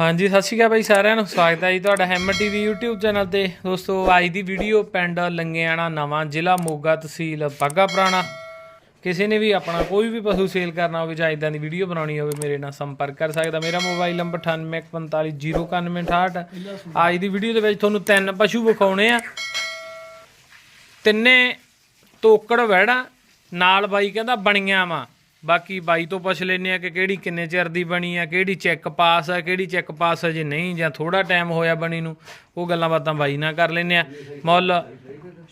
ਹਾਂਜੀ, ਸਤਿ ਸ਼੍ਰੀ ਅਕਾਲ ਬਾਈ ਸਾਰਿਆਂ ਨੂੰ। ਸਵਾਗਤ ਹੈ ਜੀ ਤੁਹਾਡਾ ਹੈਮਰ ਟੀਵੀ YouTube ਚੈਨਲ ਤੇ। ਦੋਸਤੋ, ਅੱਜ ਦੀ ਵੀਡੀਓ ਪਿੰਡ ਲੰਗਿਆਣਾ ਨਵਾਂ ਜ਼ਿਲ੍ਹਾ ਮੋਗਾ ਤਹਿਸੀਲ ਬਾਗਾ ਪੁਰਾਣਾ। ਕਿਸੇ ਨੇ ਵੀ ਆਪਣਾ ਕੋਈ ਵੀ ਪਸ਼ੂ ਸੇਲ ਕਰਨਾ ਹੋਵੇ ਜਾਂ ਇਦਾਂ ਦੀ ਵੀਡੀਓ ਬਣਾਉਣੀ ਹੋਵੇ, ਮੇਰੇ ਨਾਲ ਸੰਪਰਕ ਕਰ ਸਕਦਾ। ਮੇਰਾ ਮੋਬਾਈਲ ਨੰਬਰ 9845099168 ਅੱਜ ਦੀ ਵੀਡੀਓ ਦੇ ਵਿੱਚ ਤੁਹਾਨੂੰ ਤਿੰਨ ਪਸ਼ੂ ਵਿਖਾਉਣੇ ਆ। ਤਿੰਨੇ ਤੋਕੜ ਵਹਿੜਾ, ਨਾਲ ਬਾਈ ਕਹਿੰਦਾ ਬਣੀਆਂ ਵਾ। ਬਾਕੀ ਬਾਈ ਤੋਂ ਪੁੱਛ ਲੈਨੇ ਆ ਕਿ ਕਿਹੜੀ ਕਿੰਨੇ ਚਿਰ ਦੀ ਬਣੀ ਆ ਕਿਹੜੀ ਚੈੱਕ ਪਾਸ ਆ ਕਿਹੜੀ ਚੈੱਕ ਪਾਸ ਆ ਜੇ ਨਹੀਂ ਜਾਂ ਥੋੜਾ ਟਾਈਮ ਹੋਇਆ ਬਣੀ ਨੂੰ ਉਹ ਗੱਲਾਂ ਬਾਤਾਂ ਬਾਈ ਨਾਲ ਕਰ ਲੈਨੇ ਆ ਮੁੱਲ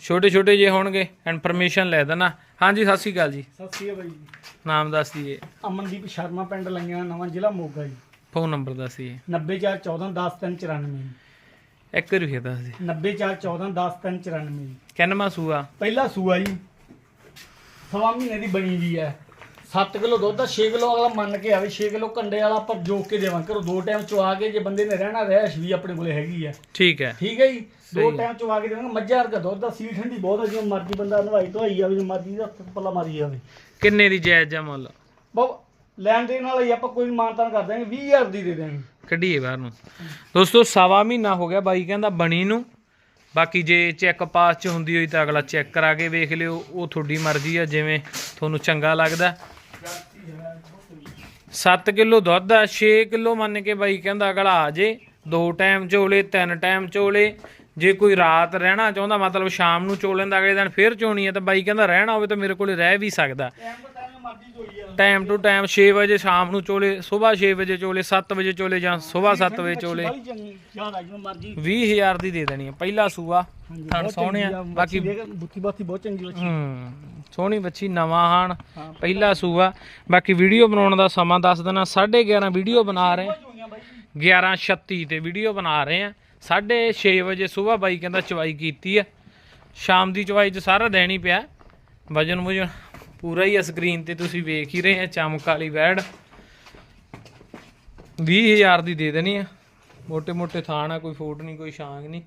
ਛੋਟੇ ਛੋਟੇ ਜੇ ਹੋਣਗੇ ਇਨਫੋਰਮੇਸ਼ਨ ਲੈ ਦੇਣਾ। ਹਾਂਜੀ ਸਤਿ ਸ਼੍ਰੀ ਅਕਾਲ ਜੀ। ਸਤਿ ਸ਼੍ਰੀ ਅਕਾਲ ਬਾਈ ਜੀ। ਨਾਮ ਦੱਸ ਦਈਏ। ਅਮਨਦੀਪ ਸ਼ਰਮਾ ਪਿੰਡ ਲੰਗਿਆ ਨਵਾਂ ਜ਼ਿਲ੍ਹਾ ਮੋਗਾ ਜੀ। ਫੋਨ ਨੰਬਰ ਦੱਸ ਦਈਏ। 90414 ਇੱਕ ਵਾਰੀ ਫੇਰ ਦੱਸ ਦੇ 90414 ਜੀ ਕਿੰਨਵਾਂ ਸੂਆ? ਪਹਿਲਾ ਸੂਆ ਜੀ। ਸਵਾ ਮਹੀਨੇ ਦੀ ਬਣੀ ਵੀ ਹੈ। 7 ਕਿਲੋ ਦੁੱਧ ਦਾ 6 ਕਿਲੋ ਅਗਲਾ ਮੰਨ ਕੇ ਆਵੇ 6 ਕਿਲੋ ਕੰਡੇ ਵਾਲਾ ਆਪਾਂ ਜੋਕ ਕੇ ਦੇਵਾਂ ਕਰੋ ਦੋ ਟਾਈਮ ਚਵਾ ਕੇ ਜੇ ਬੰਦੇ ਨੇ ਰਹਿਣਾ ਰਹਿਸ਼ ਵੀ ਆਪਣੇ ਕੋਲੇ ਹੈਗੀ ਹੈ ਠੀਕ ਹੈ। ਠੀਕ ਹੈ ਜੀ? ਦੋ ਟਾਈਮ ਚਵਾ ਕੇ ਦੇਵਾਂਗੇ ਮੱਝਾਂ ਵਰਗਾ ਦੁੱਧ ਦਾ ਸੀ ਠੰਡੀ ਬਹੁਤ ਹੈ ਜਿਵੇਂ ਮਰਜ਼ੀ ਬੰਦਾ ਨਵਾਈ ਧਵਾਈ ਜਾਵੇ ਜਿਵੇਂ ਮਰਜ਼ੀ ਦਾ ਪੱਲਾ ਮਾਰੀ ਜਾਵੇ। ਕਿੰਨੇ ਦੀ ਜਾਇਜ਼ ਜਾਂ ਮੁੱਲ? ਬਹੁਤ ਲੈਣ ਦੇਣ ਨਾਲ ਹੀ ਆਪਾਂ ਕੋਈ ਮਾਨਤਾਨ ਕਰ ਦਾਂਗੇ 20000 ਦੀ ਦੇ ਦਾਂਗੇ ਕੱਢੀਏ ਬਾਹਰ ਨੂੰ। ਦੋਸਤੋ ਸਵਾ ਮਹੀਨਾ ਹੋ ਗਿਆ ਬਾਈ ਕਹਿੰਦਾ ਬਣੀ ਨੂੰ। ਬਾਕੀ ਜੇ ਚੈੱਕ ਪਾਸ ਚ ਹੁੰਦੀ ਹੋਈ ਤਾਂ ਅਗਲਾ ਚੈੱਕ ਕਰਾ ਕੇ ਵੇਖ ਲਿਓ ਉਹ ਤੁਹਾਡੀ ਮਰਜ਼ੀ ਆ ਜਿਵੇਂ ਤੁਹਾਨੂੰ ਚੰਗਾ ਲੱਗਦਾ। 7 ਕਿਲੋ ਦੁੱਧ ਆ 6 ਕਿਲੋ ਮੰਨ ਕੇ ਬਾਈ ਕਹਿੰਦਾ ਅਗਲਾ ਆ ਜੇ। ਦੋ ਟਾਈਮ ਚੋਲੇ, ਤਿੰਨ ਟਾਈਮ ਚੋਲੇ। ਜੇ ਕੋਈ ਰਾਤ ਰਹਿਣਾ ਚਾਹੁੰਦਾ, ਮਤਲਬ ਸ਼ਾਮ ਨੂੰ ਚੋ ਲੈਂਦਾ, ਅਗਲੇ ਦਿਨ ਫੇਰ ਚੋਣੀ ਹੈ ਤਾਂ ਬਾਈ ਕਹਿੰਦਾ ਰਹਿਣਾ ਹੋਵੇ ਤਾਂ ਮੇਰੇ ਕੋਲੇ ਰਹਿ ਵੀ ਸਕਦਾ। ਟਾਈਮ ਟੂ ਟਾਈਮ 6 ਵਜੇ ਸ਼ਾਮ ਨੂੰ ਚੋਲੇ ਸਵੇਰ 6 ਵਜੇ ਚੋਲੇ 7 ਵਜੇ ਚੋਲੇ ਜਾਂ ਸਵੇਰ 7 ਵਜੇ ਚੋਲੇ। ਆ ਜਿਵੇਂ ਮਰਜ਼ੀ। 20000 ਦੀ ਦੇ ਦੇਣੀ ਹੈ ਪਹਿਲਾ ਸੂਆ ਥਣ ਸੋਹਣੇ ਆ, ਬਾਕੀ- ਬੁੱਤੀ ਬਾਤੀ ਬਹੁਤ ਚੰਗੀ ਬੱਚੀ ਹੂੰ ਸੋਹਣੀ ਬੱਚੀ ਨਵਾਂ ਹਾਣ। ਪਹਿਲਾ ਸੂਆ। ਬਾਕੀ ਵੀਡੀਓ ਬਣਾਉਣ ਦਾ ਸਮਾਂ ਦੱਸ ਦੇਣਾ 11:30 ਵੀਡੀਓ ਬਣਾ ਰਹੇ ਬਹੁਤ ਹੋਈਆਂ ਬਾਈ। 11:36 ਤੇ ਵੀਡੀਓ ਬਣਾ ਰਹੇ ਆ। 6:30 ਵਜੇ ਸਵੇਰ ਬਾਈ ਕਹਿੰਦਾ ਚਵਾਈ ਕੀਤੀ ਆ। ਸ਼ਾਮ ਦੀ ਚਵਾਈ 'ਚ ਸਾਰਾ ਦੇਣ ਪਿਆ ਵਜਨ ਵਜਨ ਪੂਰਾ ਹੀ ਸਕਰੀਨ ਤੇ ਤੁਸੀਂ ਵੇਖ ਹੀ ਰਹੇ ਆ ਚਮਕ ਵਾਲੀ ਵੈੜ। 20000 ਦੀ ਦੇ ਦੇਣੀ ਆ। ਮੋٹے ਮੋٹے ਥਾਣ ਆ ਕੋਈ ਫੂਟ ਨਹੀਂ ਕੋਈ ਸ਼ਾਂਗ ਨਹੀਂ।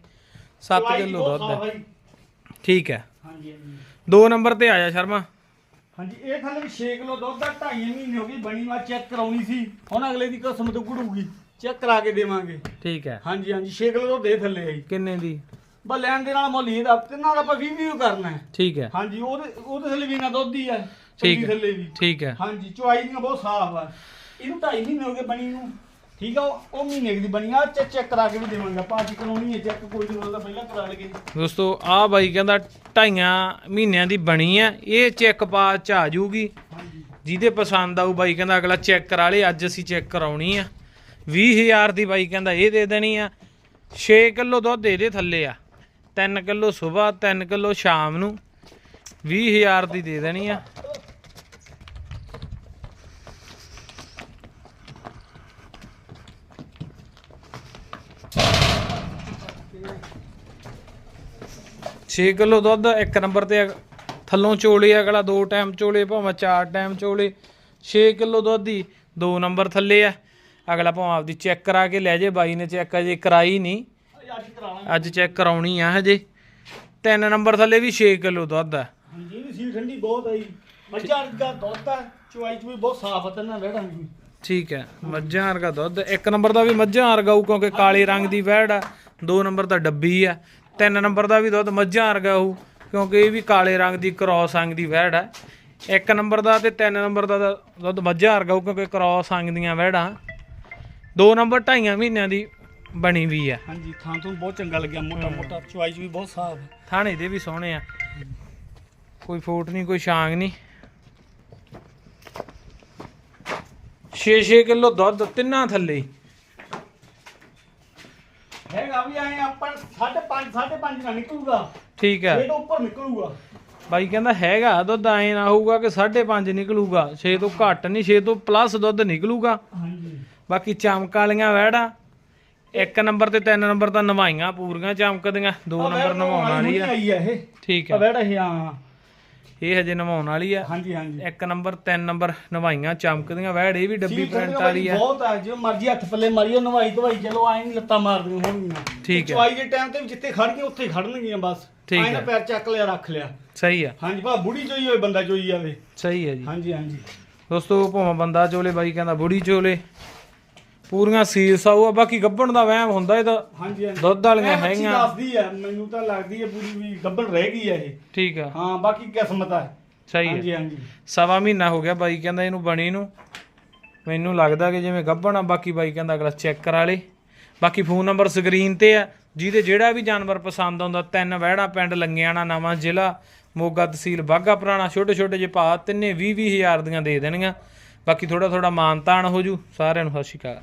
7 ਕਿਲੋ ਦੁੱਧ ਹੈ ਠੀਕ ਹੈ ਦੋ ਨੰਬਰ ਤੇ ਆਇਆ ਸ਼ਰਮਾ। ਹਾਂਜੀ ਇਹ ਥੱਲੇ ਵੀ 6 ਕਿਲੋ ਦੁੱਧ ਦਾ 2.5 ਮਹੀਨੇ ਹੋ ਗਈ ਬਣੀ ਵਾ ਚੈੱਕ ਕਰਾਉਣੀ ਸੀ। ਹੁਣ ਅਗਲੇ ਦੀ ਕਸਮ ਤੋਂ ਘੜੂਗੀ। ਚੈੱਕ ਕਰਾ ਕੇ ਦੇਵਾਂਗੇ। ਠੀਕ ਹੈ ਹਾਂਜੀ ਹਾਂਜੀ 6 ਕਿਲੋ ਦੁੱਧ ਦੇ ਥੱਲੇ ਆਈ ਕਿੰਨੇ ਦੀ? ਬਸ ਲੈਣ ਦੇ ਨਾਲ ਮੁੱਲ ਹੀ ਦਾ ਤਿੰਨਾਂ ਦਾ ਆਪਾਂ 20 20 ਕਰਨਾ ਹੈ। ਠੀਕ ਹੈ। ਹਾਂਜੀ ਉਹਦੇ ਉਹਦੇ ਥੱਲੇ ਵੀ ਨਾ ਦੁੱਧ ਹੀ ਹੈ ਠੀਕ ਹੈ। ਥੱਲੇ ਵੀ। ਠੀਕ ਹੈ। ਹਾਂਜੀ ਚੁਆਈ ਦੀਆਂ ਬਹੁਤ ਸਾਫ਼ ਆ। ਇਹਨੂੰ 2.5 ਮਹੀਨੇ ਹੋ ਗਏ ਬਣੀ ਨੂੰ। ਠੀਕ ਆ ਉਹ ਮਹੀਨੇ ਦੀ ਬਣੀ ਆ ਚੈੱਕ ਚੈੱਕ ਕਰਾ ਕੇ ਵੀ ਦੇਵਾਂਗੇ ਆਪਾਂ ਅੱਜ ਕਰਾਉਣੀ ਹੈ ਚੈੱਕ ਕੋਈ ਨਹੀਂ ਹੁੰਦਾ ਪਹਿਲਾਂ ਕਰਾ ਲਗੇ ਦੋਸਤੋ ਆ ਬਾਈ ਕਹਿੰਦਾ ਢਾਈਆਂ ਮਹੀਨਿਆਂ ਦੀ ਬਣੀ ਆ ਇਹ ਚੈੱਕ ਪਾਸ ਚ ਆ ਹਾਂਜੀ। ਜਿਹਦੇ ਪਸੰਦ ਆਊ ਬਾਈ ਕਹਿੰਦਾ ਅਗਲਾ ਚੈੱਕ ਕਰਾ ਲੇ ਅੱਜ ਅਸੀਂ ਚੈੱਕ ਕਰਾਉਣੀ ਆ। 20000 ਦੀ ਬਾਈ ਕਹਿੰਦਾ ਇਹ ਦੇ ਦੇਣੀ ਆ 6 ਕਿਲੋ ਦੁੱਧ ਇਹਦੇ ਥੱਲੇ ਆ। 3 ਕਿਲੋ ਸਵੇਰ 3 ਕਿਲੋ ਸ਼ਾਮ ਨੂੰ। 20000 ਦੀ ਦੇ ਦੇਣੀ ਆ। ਛੇ ਕਿਲੋ ਦੁੱਧ ਇੱਕ ਨੰਬਰ ਤੇ ਥੱਲੋਂ ਚੋਲੇ ਅਗਲਾ ਦੋ ਟਾਈਮ ਚੋਲੇ, ਭਾਵੇਂ ਚਾਰ ਟਾਈਮ ਚੋਲੇ। 6 ਕਿਲੋ ਦੁੱਧ ਦੀ, ਦੋ ਨੰਬਰ ਥੱਲੇ ਆ। ਅਗਲਾ ਭਾਵੇਂ ਆਪਦੀ ਚੈੱਕ ਕਰਾ ਕੇ ਲੈ ਜੇ ਬਾਈ ਨੇ ਚੈੱਕ ਅਜੇ ਕਰਾਈ ਨਹੀਂ। ਅੱਜ ਚੈੱਕ ਕਰਾਉਣੀ ਆ ਹਜੇ। ਤਿੰਨ ਨੰਬਰ ਥੱਲੇ ਵੀ 6 ਕਿਲੋ ਦੁੱਧ ਆ। ਹਾਂਜੀ ਇਹਦੀ ਸੀ ਠੰਡੀ ਬਹੁਤ ਆਈ ਮੱਝਾਂ ਦਾ ਦੁੱਧ ਆ ਚੁਆਈ ਚ ਵੀ ਬਹੁਤ ਸਾਫ਼ ਆ ਤੇ ਨਾ ਵੜਾਂਗੀ ਠੀਕ ਹੈ ਮੱਝਾਂ ਵਰਗਾ ਦੁੱਧ। ਇੱਕ ਨੰਬਰ ਦਾ ਵੀ ਮੱਝਾਂ ਵਰਗਾ ਹੋਊ ਕਿਉਂਕਿ ਕਾਲੇ ਰੰਗ ਦੀ ਵਹਿੜ ਆ। ਦੋ ਨੰਬਰ ਦਾ ਡੱਬੀ ਆ। ਤਿੰਨ ਨੰਬਰ ਦਾ ਵੀ ਦੁੱਧ ਮੱਝਾਂ ਵਰਗਾ ਹੋਊ ਕਿਉਂਕਿ ਇਹ ਵੀ ਕਾਲੇ ਰੰਗ ਦੀ ਕ੍ਰਾਸ ਅੰਗ ਦੀ ਵਹਿੜ ਆ। ਇੱਕ ਨੰਬਰ ਦਾ ਤੇ ਤਿੰਨ ਨੰਬਰ ਦਾ ਦੁੱਧ ਮੱਝਾਂ ਵਰਗਾ ਹੋਊ ਕਿਉਂਕਿ ਕ੍ਰਾਸ ਅੰਗ ਦੀਆਂ ਵਹਿੜਾਂ। ਦੋ ਨੰਬਰ ਢਾਈਆਂ ਮਹੀਨਿਆਂ ਦੀ ਬਣੀ ਵੀ ਆ। ਹਾਂਜੀ ਥਾਂ ਤੋਂ ਬਹੁਤ ਚੰਗਾ ਲੱਗਿਆ ਮੋਟਾ ਮੋਟਾ ਚੁਆਈ ਚ ਵੀ ਬਹੁਤ ਸਾਫ਼ ਆ। ਥਾਣੇ ਦੇ ਵੀ ਸੋਹਣੇ ਆ। ਕੋਈ ਫੋਟ ਨਹੀਂ ਕੋਈ ਛਾਂਗ ਨਹੀਂ। 6-6 ਕਿਲੋ ਦੁੱਧ ਤਿੰਨਾਂ ਥੱਲੇ। ਹੈਗਾ ਵੀ ਆਏ ਆਪਾਂ 5.5 5.5 ਨਾ ਨਿਕਲੂਗਾ। ਠੀਕ ਹੈ ਇਹ ਤੋਂ ਉੱਪਰ ਨਿਕਲੂਗਾ। ਬਾਈ ਕਹਿੰਦਾ ਹੈਗਾ ਦੁੱਧ ਐ ਨਾ ਹੋਊਗਾ ਕਿ 5.5 ਨਿਕਲੂਗਾ। 6 ਤੋਂ ਘੱਟ ਨਹੀਂ 6 ਤੋਂ ਪਲੱਸ ਦੁੱਧ ਨਿਕਲੂਗਾ। ਹਾਂਜੀ। ਬਾਕੀ ਚਮਕ ਵਾਲੀਆਂ ਵਹਿੜਾਂ। ਇੱਕ ਨੰਬਰ ਤੇ ਤਿੰਨ ਨੰਬਰ ਤਾਂ ਨਵਾਈਆਂ ਪੂਰੀਆਂ ਚਮਕਦੀਆਂ ਦੋ ਨੰਬਰ ਨਵਾਉਣ ਵਾਲੀ ਆ। ਆਈ ਆ ਇਹ। ਠੀਕ ਆ। ਬੈਠਾ ਇਹ ਹਾਂ। ਇਹ ਹਜੇ ਨਵਾਉਣ ਵਾਲੀ ਆ। ਹਾਂਜੀ ਹਾਂਜੀ। ਇੱਕ ਨੰਬਰ ਤਿੰਨ ਨੰਬਰ ਨਵਾਈਆਂ ਚਮਕਦੀਆਂ ਵਹਿੜ ਇਹ ਵੀ ਡੱਬੀ ਪ੍ਰਿੰਟ ਵਾਲੀ ਆ। ਬਹੁਤ ਆ ਜੋ ਮਰਜ਼ੀ ਹੱਥ ਪੱਲੇ ਮਾਰੀਓ ਨਵਾਈ ਦਵਾਈ ਚਲੋ ਆਏ ਨਹੀਂ ਲੱਤਾਂ ਮਾਰਦੀਆਂ ਹੋਣਗੀਆਂ। ਠੀਕ ਹੈ। ਚੁਆਈ ਦੇ ਟਾਈਮ ਤੇ ਜਿੱਥੇ ਖੜ ਗਈਆਂ ਉੱਥੇ ਹੀ ਖੜਨਗੀਆਂ ਬਸ। ਠੀਕ ਨਾ ਹੈ। ਪੈਰ ਚੱਕ ਲਿਆ ਰੱਖ ਲਿਆ। ਸਹੀ ਆ। ਹਾਂਜੀ ਭਾ ਬੁੜੀ ਚੋਈ ਹੋਏ ਬੰਦਾ ਚੋਈ ਜਾਵੇ। ਸਹੀ ਹੈ ਜੀ। ਹਾਂਜੀ ਹਾਂਜੀ। ਦੋਸਤੋ ਭਾਵੇਂ ਬੰਦਾ ਚੋਲੇ ਬਾਈ ਕਹਿੰਦਾ ਬੁੜੀ ਚੋਲੇ। ਪੂਰੀਆਂ ਸੀਲ ਸਾਊ ਆ ਬਾਕੀ ਗੱਬਣ ਦਾ ਵਹਿਮ ਹੁੰਦਾ ਇਹ ਤਾਂ ਹਾਂਜੀ ਹਾਂਜੀ। ਦੁੱਧ ਵਾਲੀਆਂ ਇਹ ਹੈਗੀਆਂ। ਦੱਸਦੀ ਹੈ ਮੈਨੂੰ ਤਾਂ ਲੱਗਦੀ ਹੈ ਪੂਰੀ ਵੀ ਗੱਬੜ ਰਹਿ ਗਈ ਹੈ ਇਹ। ਠੀਕ ਆ। ਹਾਂ ਬਾਕੀ ਕਿਸਮਤ ਹੈ ਸਹੀ ਹੈ ਹਾਂਜੀ ਹਾਂਜੀ। ਸਵਾ ਮਹੀਨਾ ਹੋ ਗਿਆ ਬਾਈ ਕਹਿੰਦਾ ਇਹਨੂੰ ਬਣੀ ਨੂੰ। ਮੈਨੂੰ ਲੱਗਦਾ ਕਿ ਜਿਵੇਂ ਗੱਭਣ ਆ ਬਾਕੀ ਬਾਈ ਕਹਿੰਦਾ ਅਗਲਾ ਚੈੱਕ ਕਰਾ ਲੇ। ਬਾਕੀ ਫੋਨ ਨੰਬਰ ਸਕਰੀਨ ਤੇ ਆ ਜਿਹਦੇ ਜਿਹੜਾ ਵੀ ਜਾਨਵਰ ਪਸੰਦ ਆਉਂਦਾ ਤਿੰਨ ਵਹਿੜਾ ਪਿੰਡ ਲੰਗਿਆਣਾ ਨਵਾਂ ਜ਼ਿਲ੍ਹਾ ਮੋਗਾ ਤਹਿਸੀਲ ਬਾਗਾ ਪੁਰਾਣਾ ਛੋਟੇ ਛੋਟੇ ਜਿਹੇ ਭਾਅ ਤਿੰਨੇ 20 20 ਹਜ਼ਾਰ ਦੀਆਂ ਦੇ ਦੇਣੀਆਂ। ਬਾਕੀ ਥੋੜਾ ਥੋੜਾ ਮਾਨਤਾਨ ਹੋ ਜੂ ਸਾਰਿਆਂ ਨੂੰ ਸਤਿ ਸ਼੍ਰੀ ਅਕਾਲ।